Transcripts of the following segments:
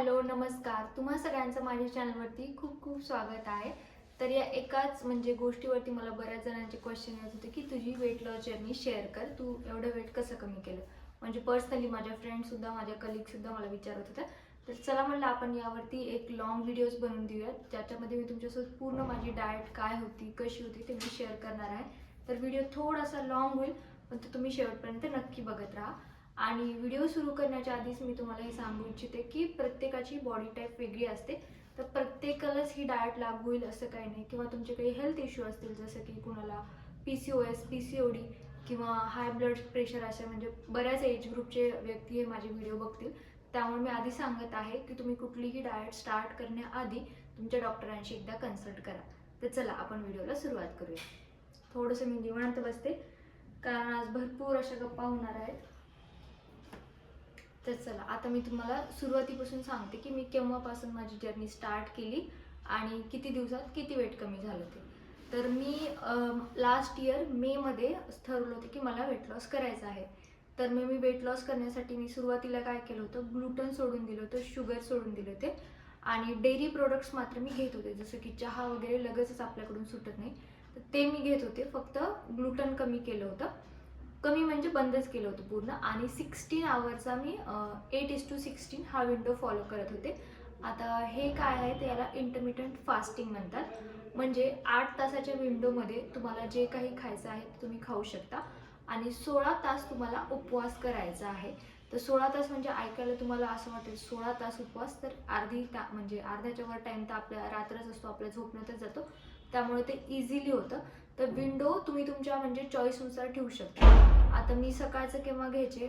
Hello नमस्कार. तुम्हा सगळ्यांचं माझ्या चॅनलवरती खूप खूप स्वागत आहे. तर या एकाच म्हणजे गोष्टीवरती मला बऱ्याच जणांचे क्वेश्चन येत होते की तुझी वेट लॉस जर्नी शेअर कर. तू एवढं वेट कसं कमी केलं? म्हणजे पर्सनली माझ्या फ्रेंडसुद्धा माझ्या कलिगसुद्धा मला विचारत होत्या. तर चला म्हणलं आपण यावरती एक लॉंग व्हिडिओज बनवून देऊयात. ज्याच्यामध्ये मी तुमच्यासोबत पूर्ण माझी डाएट काय होती कशी होती ते मी शेअर करणार आहे. तर व्हिडिओ थोडासा लॉंग होईल पण तो तुम्ही शेवटपर्यंत नक्की बघत राहा. आणि व्हिडिओ सुरू करण्याच्या आधीच मी तुम्हाला हे सांगू इच्छिते की प्रत्येकाची बॉडी टाईप वेगळी असते. तर प्रत्येकालाच ही डाएट लागू होईल असं काही नाही. किंवा तुमचे काही हेल्थ इश्यू असतील जसं की कुणाला P C O S P C O D किंवा हाय ब्लड प्रेशर असे म्हणजे बऱ्याच एज ग्रुपचे व्यक्ती हे माझे व्हिडिओ बघतील. त्यामुळे मी आधी सांगत आहे की तुम्ही कुठलीही डाएट स्टार्ट करण्याआधी तुमच्या डॉक्टरांशी एकदा कन्सल्ट करा. तर चला आपण व्हिडिओला सुरुवात करूया. थोडंसं मी निवांत बसते. कारण आज भरपूर अशा गप्पा होणार आहेत. तर चला आता मी तुम्हाला सुरुवातीपासून सांगते की मी केव्हापासून माझी जर्नी स्टार्ट केली आणि किती दिवसात किती वेट कमी झालं ते. तर मी लास्ट इयर मेमध्ये ठरवलं होतं की मला वेट लॉस करायचं आहे. तर मग मी वेट लॉस करण्यासाठी मी सुरुवातीला काय केलं होतं? ग्लुटन सोडून दिलं होतं शुगर सोडून दिले होते. आणि डेअरी प्रोडक्ट्स मात्र मी घेत होते जसं की चहा वगैरे लगेचच आपल्याकडून सुटत नाही. तर ते मी घेत होते फक्त ग्लुटन कमी केलं होतं. कमी म्हणजे बंदच केलं होतं पूर्ण. आणि सिक्स्टीन आवरचा मी एट इज टू सिक्स्टीन हा विंडो फॉलो करत होते. आता हे काय आहे ते याला इंटरमिटंट फास्टिंग म्हणतात. म्हणजे आठ तासाच्या विंडोमध्ये तुम्हाला जे काही खायचं आहे ते तुम्ही खाऊ शकता. आणि सोळा तास तुम्हाला उपवास करायचा आहे. तर सोळा तास म्हणजे ऐकायला तुम्हाला असं वाटेल सोळा तास उपवास तर अर्धी ता म्हणजे अर्ध्याच्या वर टाईम तर आपल्या रात्रच असतो आपल्या झोपण्यातच जातो. त्यामुळे ते इझिली होतं. तर विंडो तुम्ही तुमच्या म्हणजे चॉईसनुसार ठेवू शकता. आता मी सकाळचं केव्हा घ्यायचे?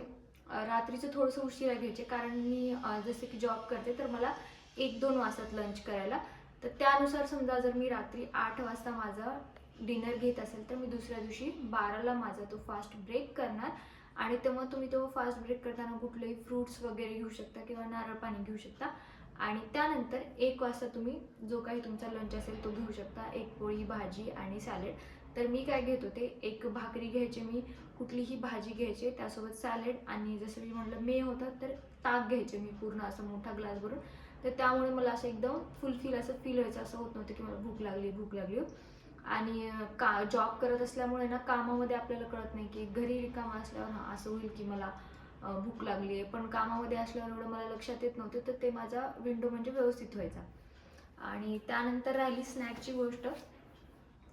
रात्रीचं थोडंसं उशिरा घ्यायचे. कारण मी जसे की जॉब करते तर मला एक दोन वाजतात लंच करायला. तर त्यानुसार समजा जर मी रात्री आठ वाजता माझा डिनर घेत असेल तर मी दुसऱ्या दिवशी बाराला माझा तो फास्ट ब्रेक करणार. आणि तेव्हा तुम्ही तो फास्ट ब्रेक करताना कुठलेही फ्रूट्स वगैरे घेऊ शकता किंवा नारळ पाणी घेऊ शकता. आणि त्यानंतर एक वाजता तुम्ही जो काही तुमचा लंच असेल तो घेऊ शकता. एक पोळी भाजी आणि सॅलेड तर मी काय घेत होते एक भाकरी घ्यायची मी कुठलीही भाजी घ्यायची त्यासोबत सॅलेड आणि जसं मी म्हटलं मे होतं तर ताक घ्यायचे मी पूर्ण असं मोठा ग्लास भरून. तर त्यामुळे मला असं एकदम फुलफिल असं फील व्हायचं असं होत नव्हतं की मला भूक लागली भूक लागली हो. आणि का जॉब करत असल्यामुळे ना कामामध्ये आपल्याला कळत नाही की घरी रिकामा असल्यावर हां असं होईल की मला भूक लागली आहे. पण कामामध्ये असल्यावर एवढं मला लक्षात येत नव्हतं तर ते माझा विंडो म्हणजे व्यवस्थित व्हायचा. आणि त्यानंतर राहिली स्नॅकची गोष्ट.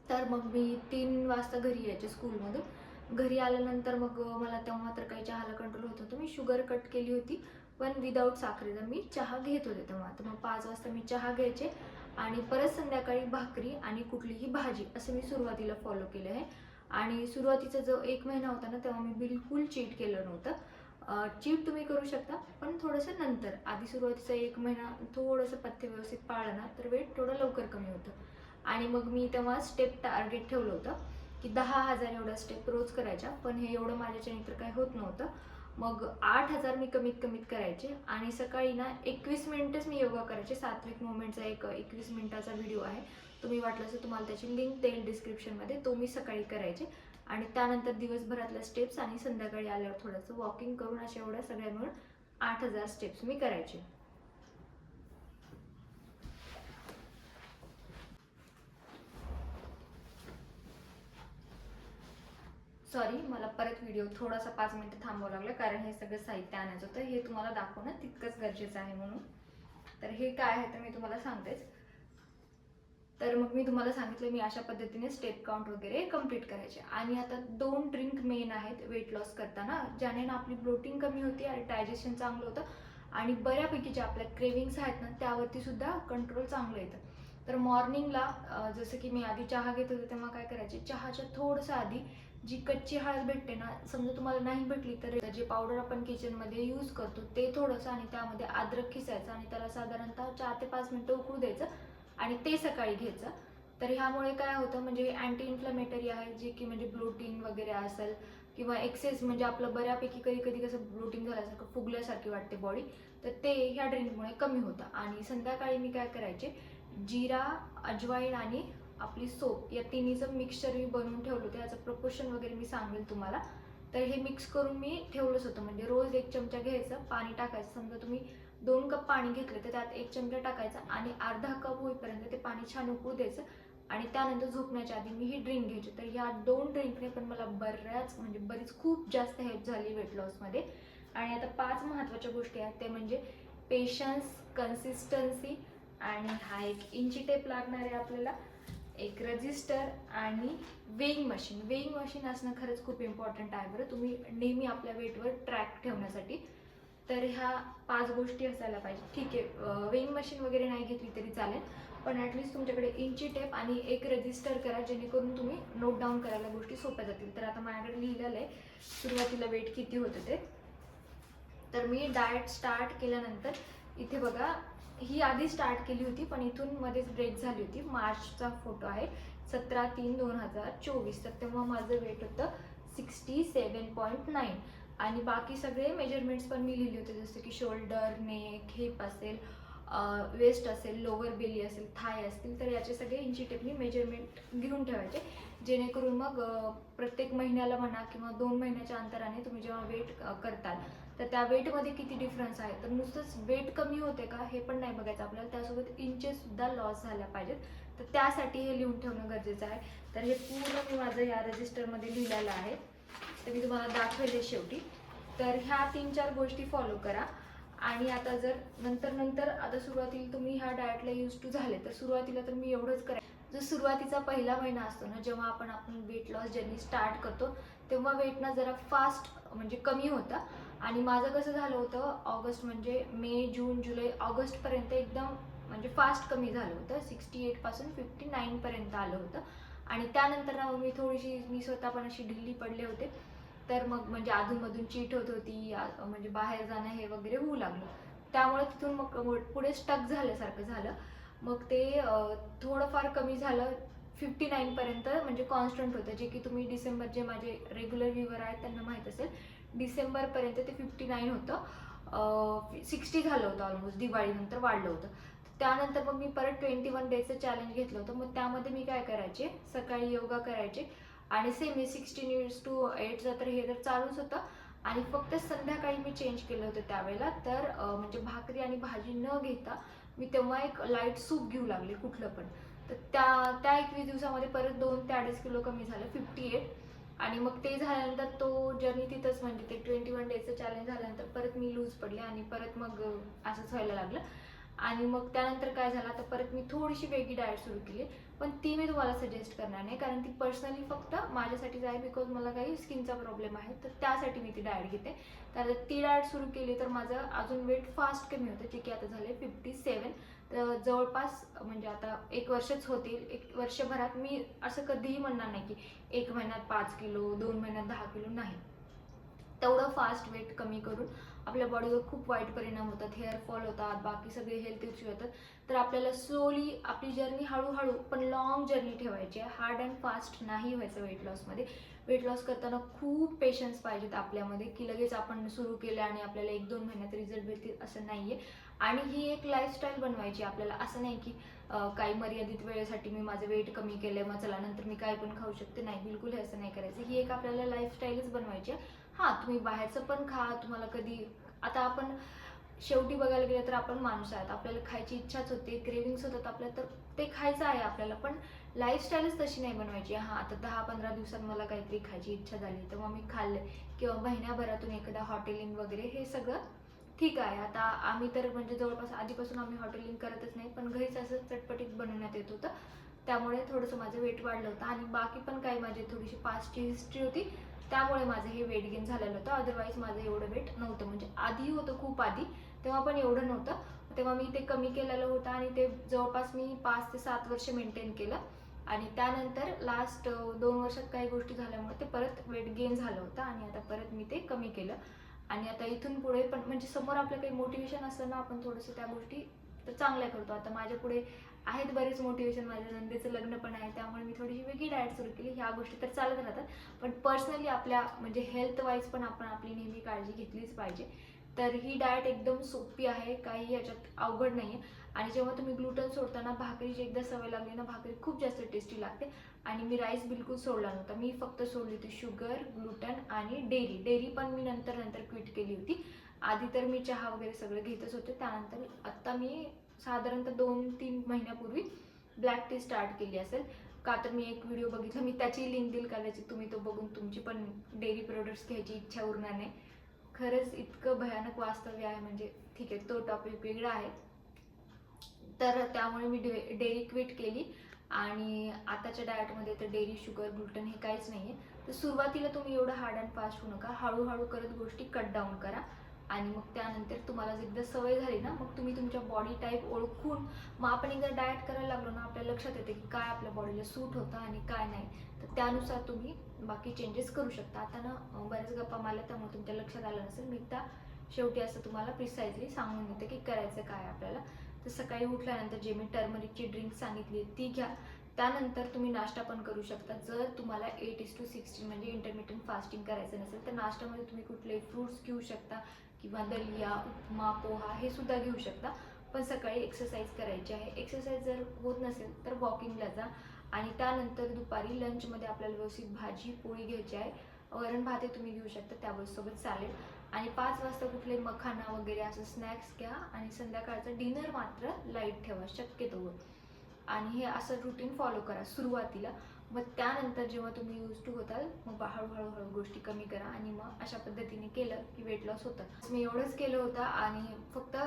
तर मग मी तीन वाजता घरी यायचे स्कूलमधून घरी आल्यानंतर मग मला तेव्हा तर काही चहाला कंट्रोल होत होतं मी शुगर कट केली होती पण विदाऊट साखरेचा. मी चहा घेत होते तेव्हा. तर मग पाच वाजता मी चहा घ्यायचे आणि परत संध्याकाळी भाकरी आणि कुठलीही भाजी असं मी सुरुवातीला फॉलो केलं आहे. आणि सुरुवातीचा जो एक महिना होता ना तेव्हा मी बिलकुल चीट केलं नव्हतं. चीट तुम्ही करू शकता पण थोडंसं नंतर आधी सुरुवातीचा एक महिना थोडंसं पथ्य व्यवस्थित पाळलं ना तर वेट थोडं लवकर कमी होतं. आणि मग मी तेव्हा स्टेप टार्गेट ठेवलं होतं की दहा हजार एवढ्या स्टेप रोज करायच्या पण हे एवढं माझ्याच्याने तर काही होत नव्हतं. मग आठ हजार मी कमीत कमीत करायचे आणि सकाळी ना एकवीस मिनिटच मी योगा करायचे. सात्विक मुवमेंटचा एक एकवीस मिनिटाचा व्हिडिओ आहे. तुम्ही वाटलं तर तुम्हाला त्याची लिंक देईल डिस्क्रिप्शनमध्ये तो मी सकाळी करायचे. आणि त्यानंतर दिवसभरातल्या स्टेप्स आणि संध्याकाळी आल्यावर थोडंसं वॉकिंग करून अशा एवढ्या सगळ्या मिळून आठ हजार स्टेप्स मी करायचे. सॉरी मला परत व्हिडिओ थोडासा पाच मिनिटं थांबावं लागलं कारण हे सगळं साहित्य आणायचं होतं. हे तुम्हाला दाखवणं तितकंच गरजेचं आहे म्हणून. तर हे काय आहे तर मी तुम्हाला सांगतेच. तर मग मी तुम्हाला सांगितलं मी अशा पद्धतीने स्टेप काउंट वगैरे कंप्लीट करायचे. आणि आता दोन ड्रिंक मेन आहेत वेट लॉस करताना ज्याने ना आपली ब्लोटिंग कमी होती आणि डायजेशन चांगलं होतं. आणि बऱ्यापैकी ज्या आपल्या क्रेविंग्स आहेत ना त्यावरती सुद्धा कंट्रोल चांगलं येतं. तर मॉर्निंगला जसं की मी आधी चहा घेत होते तेव्हा काय करायचे? चहाच्या थोडंसं आधी जी कच्ची हळद भेटते ना समजा तुम्हाला नाही भेटली तर जे पावडर आपण किचनमध्ये यूज करतो ते थोडंसं आणि त्यामध्ये अद्रक खिसायचं आणि त्याला साधारणतः चार ते पाच मिनटं उकळू द्यायचं. आणि ते सकाळी घ्यायचं. तर ह्यामुळे काय होतं म्हणजे अँटी इन्फ्लमेटरी आहे जे की म्हणजे ब्लोटिंग वगैरे असेल किंवा एक्सेस म्हणजे आपलं बऱ्यापैकी कधी कधी कसं ब्लोटिंग झाल्यासारखं फुगल्यासारखी वाटते बॉडी तर ते ह्या ड्रिंकमुळे कमी होतं. आणि संध्याकाळी मी काय करायचे जिरा अजवाईन आणि आपली सोप या तिन्हीचं मिक्सचर मी बनवून ठेवलं होतं याचं प्रपोर्शन वगैरे मी सांगेल तुम्हाला. तर हे मिक्स करून मी ठेवलंच होतं. म्हणजे रोज एक चमचा घ्यायचं पाणी टाकायचं. समजा तुम्ही दोन कप पाणी घेतलं तर त्यात एक चमचा टाकायचा आणि अर्धा कप होईपर्यंत ते पाणी छान उकळू द्यायचं. आणि त्यानंतर झोपण्याच्या आधी मी ही ड्रिंक घ्यायची. तर ह्या दोन ड्रिंकने पण मला बऱ्याच म्हणजे बरीच खूप जास्त हेल्प झाली वेट लॉसमध्ये आणि आता पाच महत्त्वाच्या गोष्टी आहेत. ते म्हणजे पेशन्स कन्सिस्टन्सी आणि हा एक इंची टेप लागणार आहे आपल्याला. एक रजिस्टर आणि वेईंग मशीन वेईंग मशीन असणं खरंच खूप इम्पॉर्टंट आहे बरं. तुम्ही नेहमी आपल्या वेटवर ट्रॅक ठेवण्यासाठी. तर ह्या पाच गोष्टी असायला पाहिजे. ठीक आहे वेईंग मशीन वगैरे नाही घेतली तरी चालेल पण ॲटलिस्ट तुमच्याकडे इंची टेप आणि एक रजिस्टर करा जेणेकरून तुम्ही नोट डाऊन करायला गोष्टी सोप्या जातील. तर आता माझ्याकडे लिहिलेलं आहे सुरुवातीला वेट किती होतं ते. तर मी डाएट स्टार्ट केल्यानंतर इथे बघा ही आधी स्टार्ट केली होती पण इथून मध्येच ब्रेक झाली होती. मार्चचा फोटो आहे सतरा तीन दोन हजार चोवीस. तर तेव्हा माझं वेट होतं सिक्स्टी सेवन पॉईंट नाईन आणि बाकी सगळे मेजरमेंट्स पण मी लिहिले होते जसं की शोल्डर नेक हिप असेल वेस्ट असेल लोअर बेली असेल थाय असतील तर याचे सगळे इंची टेपनी मेजरमेंट घेऊन ठेवायचे. जेणेकरून मग प्रत्येक महिन्याला म्हणा किंवा दोन महिन्याच्या अंतराने तुम्ही जेव्हा वेट करताल तर त्या वेटमध्ये किती डिफरन्स आहे? तर नुसतंच वेट कमी होते का? हे पण नाही बघायचं आपल्याला. त्यासोबत इंचेसुद्धा लॉस झाल्या पाहिजेत. तर त्यासाठी हे लिहून ठेवणं गरजेचं आहे. तर हे पूर्ण मी माझं या रजिस्टरमध्ये लिहिलेलं आहे. तर मी तुम्हाला दाखवले शेवटी. तर ह्या तीन चार गोष्टी फॉलो करा. आणि आता जर नंतर नंतर आता सुरुवातीला तुम्ही ह्या डाएटला यूज टू झाले तर सुरुवातीला तर मी एवढंच करा जो सुरुवातीचा पहिला महिना असतो ना जेव्हा आपण आपण वेट लॉस जर्नी स्टार्ट करतो तेव्हा वेट ना जरा फास्ट म्हणजे कमी होतं. आणि माझं कसं झालं होतं ऑगस्ट म्हणजे मे जून जुलै ऑगस्टपर्यंत एकदम म्हणजे फास्ट कमी झालं होतं. सिक्स्टी एटपासून फिफ्टी नाईनपर्यंत आलं होतं. आणि त्यानंतर ना मी थोडीशी मी स्वतः पण अशी ढिल्ली पडले होते. तर मग म्हणजे अधूनमधून चीट होत होती म्हणजे बाहेर जाणं हे वगैरे होऊ लागलं. त्यामुळे तिथून मग पुढे स्टक झाल्यासारखं झालं. मग ते थोडंफार कमी झालं. फिफ्टी नाईनपर्यंत म्हणजे कॉन्स्टंट होतं. जे की तुम्ही डिसेंबर जे माझे रेग्युलर व्ह्युअर आहेत त्यांना माहीत असेल डिसेंबरपर्यंत ते फिफ्टी नाईन होतं सिक्स्टी झालं होतं ऑलमोस्ट दिवाळीनंतर वाढलं होतं. त्यानंतर मग मी परत ट्वेंटी वन डेजचं चॅलेंज घेतलं होतं. मग त्यामध्ये मी काय करायचे? सकाळी योगा करायचे. आणि सेमी सिक्स्टीन इयर्स टू एटचं तर हे तर चालूच होतं. आणि फक्त संध्याकाळी मी चेंज केलं होतं त्यावेळेला. तर म्हणजे भाकरी आणि भाजी न घेता मी तेव्हा एक लाइट सूप घेऊ लागले कुठलं पण. तर त्या त्या एकवीस दिवसामध्ये परत दोन ते अडीच किलो कमी झालं फिफ्टी एट आणि मग ते झाल्यानंतर तो जर्नी तिथंच म्हणजे ते ट्वेंटी वन डेजचं चॅलेंज झाल्यानंतर परत मी लूज पडले आणि परत मग असंच व्हायला लागलं. आणि मग त्यानंतर काय झालं तर परत मी थोडीशी वेगळी डाएट सुरू केली पण ती मी तुम्हाला सजेस्ट करणार नाही कारण ती पर्सनली फक्त माझ्यासाठीच आहे बिकॉज मला काही स्किनचा प्रॉब्लेम आहे तर त्यासाठी मी ती डाएट घेते. तर ती डाएट सुरू केली तर माझं अजून वेट फास्ट कमी होतं जे की आता झाले फिफ्टी सेवन तर जवळपास म्हणजे आता एक वर्षच होतील एक वर्षभरात मी असं कधीही म्हणणार नाही की एक महिन्यात पाच किलो दोन महिन्यात दहा किलो नाही. तेवढं फास्ट वेट कमी करून आपल्या बॉडीवर खूप वाईट परिणाम होतात. हेअरफॉल होतात बाकी सगळे हेल्थ इश्यू होतात तर आपल्याला स्लोली आपली जर्नी हळूहळू पण लॉंग जर्नी ठेवायची आहे. हार्ड अँड फास्ट नाही व्हायचं वेट लॉसमध्ये वेट लॉस करताना खूप पेशन्स पाहिजेत आपल्यामध्ये की लगेच आपण सुरू केलं आणि आपल्याला एक दोन महिन्यात रिझल्ट भेटतील असं नाही आहे आणि ही एक लाईफस्टाईल बनवायची आपल्याला असं नाही की काही मर्यादित वेळेसाठी मी माझं वेट कमी केलं मग चला नंतर मी काय पण खाऊ शकते. नाही बिलकुल हे असं नाही करायचं. ही एक आपल्याला लाईफस्टाईलच बनवायची आहे. हां तुम्ही बाहेरचं पण खा तुम्हाला कधी आता आपण शेवटी बघायला गेलं तर आपण माणूस आहात. आपल्याला खायची इच्छाच होते क्रेविंग्स होतात आपल्याला तर ते खायचं आहे आपल्याला. पण लाईफस्टाईलच तशी नाही बनवायची. हां आता दहा पंधरा दिवसात मला काहीतरी खायची इच्छा झाली तर मग मी खाल्लं. किंवा महिन्याभरातून एखादा हॉटेलिंग वगैरे हे सगळं ठीक आहे. आता आम्ही तर म्हणजे जवळपास आधीपासून आम्ही हॉटेलिंग करतच नाही पण घरीच असं चटपटीत बनवण्यात येत होतं. त्यामुळे थोडंसं माझं वेट वाढलं होतं. आणि बाकी पण काही माझी थोडीशी पास्टची हिस्ट्री होती. त्यामुळे माझं हे वेट गेन झालेलं होतं. अदरवाईज माझं एवढं वेट नव्हतं. म्हणजे आधी होतं खूप आधी. तेव्हा पण एवढं नव्हतं. तेव्हा मी ते कमी केलेलं होतं आणि ते जवळपास मी पाच ते सात वर्ष मेंटेन केलं. आणि त्यानंतर लास्ट दोन वर्षात काही गोष्टी झाल्यामुळे ते परत वेट गेन झालं होतं आणि आता परत मी ते कमी केलं. आणि आता इथून पुढे पण म्हणजे समोर आपलं काही मोटिवेशन असलं ना आपण थोडंसं त्या गोष्टी तर चांगल्या करतो. आता माझ्या पुढे आहेत बरेच मोटिवेशन माझ्या नंदेचं लग्न पण आहे त्यामुळे मी थोडीशी वेगळी डाएट सुरू केली. ह्या गोष्टी तर चालत राहतात. पण पर्सनली आपल्या म्हणजे हेल्थ वाईज पण आपण आपली नेहमी काळजी घेतलीच पाहिजे. तर ही डाएट एकदम सोपी आहे काही याच्यात अवघड नाही आहे आणि जेव्हा तुम्ही ग्लुटन सोडताना भाकरीची एकदा सवय लागली ना भाकरी खूप जास्त टेस्टी लागते. आणि मी राईस बिलकुल सोडला नव्हता. मी फक्त सोडली होती शुगर ग्लुटन आणि डेअरी डेअरी पण मी नंतर नंतर क्विट केली होती. आधी तर मी चहा वगैरे सगळं घेतच होते. त्यानंतर आत्ता मी साधारणतः दोन तीन महिन्यापूर्वी ब्लॅक टी स्टार्ट केली असेल. का तर मी एक व्हिडिओ बघितला. मी त्याची लिंक देईल कदाचित तुम्ही तो बघून तुमची पण डेअरी प्रोडक्ट्स घ्यायची इच्छा उरणार नाही. खरंच इतकं भयानक वास्तव्य आहे. म्हणजे ठीक आहे तो टॉपिक वेगळा आहे. तर त्यामुळे मी डे डेअरी क्विट केली. आणि आताच्या डाएटमध्ये तर डेअरी शुगर ग्लुटन हे काहीच नाही आहे तर सुरुवातीला तुम्ही एवढं हार्ड अँड फास्ट होऊ नका. हळूहळू करत गोष्टी कट डाऊन करा. आणि मग त्यानंतर तुम्हाला जर एकदा सवय झाली ना मग तुम्ही तुमच्या बॉडी टाईप ओळखून मग आपण एकदा डाएट करायला लागलो ना आपल्या लक्षात येते की काय आपल्या बॉडीला सूट होतं आणि काय नाही. तर त्यानुसार तुम्ही बाकी चेंजेस करू शकता. आता ना बऱ्याच गप्पा मारल्या त्यामुळे तुमच्या लक्षात आलं नसेल. मी एकदा शेवटी असं तुम्हाला प्रिसाइजली सांगून देते की करायचं काय आपल्याला. तर सकाळी उठल्यानंतर जे मी टर्मरिकची ड्रिंक सांगितली ती घ्या. त्यानंतर तुम्ही नाश्ता पण करू शकता. जर तुम्हाला एट इस टू सिक्स्टीन म्हणजे इंटरमिडियंट फास्टिंग करायचं नसेल तर नाश्त्यामध्ये तुम्ही कुठले फ्रूट्स घेऊ शकता. किंवा दलिया उपमा पोहा हे सुद्धा घेऊ शकता. पण सकाळी एक्सरसाइज करायची आहे. एक्सरसाइज जर होत नसेल तर वॉकिंगला जा. आणि त्यानंतर दुपारी लंचमध्ये आपल्याला व्यवस्थित भाजी पोळी घ्यायची आहे. वरण भातही तुम्ही घेऊ शकता त्यावर सोबत चालेल. आणि पाच वाजता कुठले मखाना वगैरे असं स्नॅक्स घ्या. आणि संध्याकाळचं डिनर मात्र लाइट ठेवा. शक्यतो. आणि हे असं रुटीन फॉलो करा सुरुवातीला. मग त्यानंतर जेव्हा तुम्ही यूज टू होताल मग हळूहळू हळू गोष्टी कमी करा आणि मग अशा पद्धतीने केलं की वेट लॉस होतं. मी एवढंच केलं होतं आणि फक्त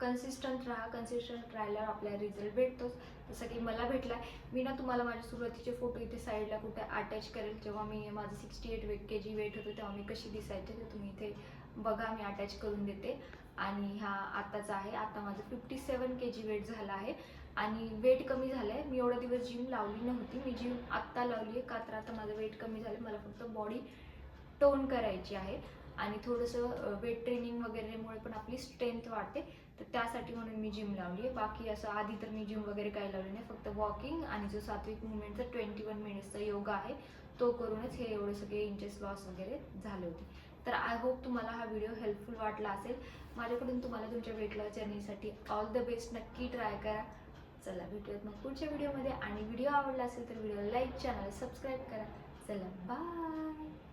कन्सिस्टंट राहा कन्सिस्टंट राहिल्यावर आपल्याला रिझल्ट भेटतोच जसं की मला भेटला मी ना तुम्हाला माझे सुरुवातीचे फोटो इथे साईडला कुठे अटॅच करेल जेव्हा मी माझं sixty eight weight K G weight होतं तेव्हा मी कशी दिसायचे ते तुम्ही इथे बघा मी अटॅच करून देते. आणि हा आत्ताचा आहे. आता माझं फिफ्टी सेवन के जी वेट झालं आहे. आणि वेट कमी झालं आहे मी एवढा दिवस जिम लावली नव्हती. मी जिम आत्ता लावली आहे. का तर आता माझं वेट कमी झालं मला फक्त बॉडी टोन करायची आहे. आणि थोडंसं वेट ट्रेनिंग वगैरेमुळे पण आपली स्ट्रेंथ वाढते. तर त्यासाठी म्हणून मी जिम लावली आहे. बाकी असं आधी तर मी जिम वगैरे काही लावली नाही. फक्त वॉकिंग आणि जो सात्विक मुवमेंटचा ट्वेंटी वन मिनिट्सचा योगा आहे तो करूनच हे एवढे सगळे इंचेस लॉस वगैरे झाले होते. तर आय होप तुम्हाला हा व्हिडिओ हेल्पफुल वाटला असेल. माझ्याकडून तुम्हाला तुमच्या वेट लॉस जर्नीसाठी ऑल द बेस्ट नक्की ट्राय करा. चला भेटूयात मग पुढच्या व्हिडिओमध्ये आणि व्हिडिओ आवडला असेल तर व्हिडिओ लाईक चॅनल सबस्क्राईब करा. चला बाय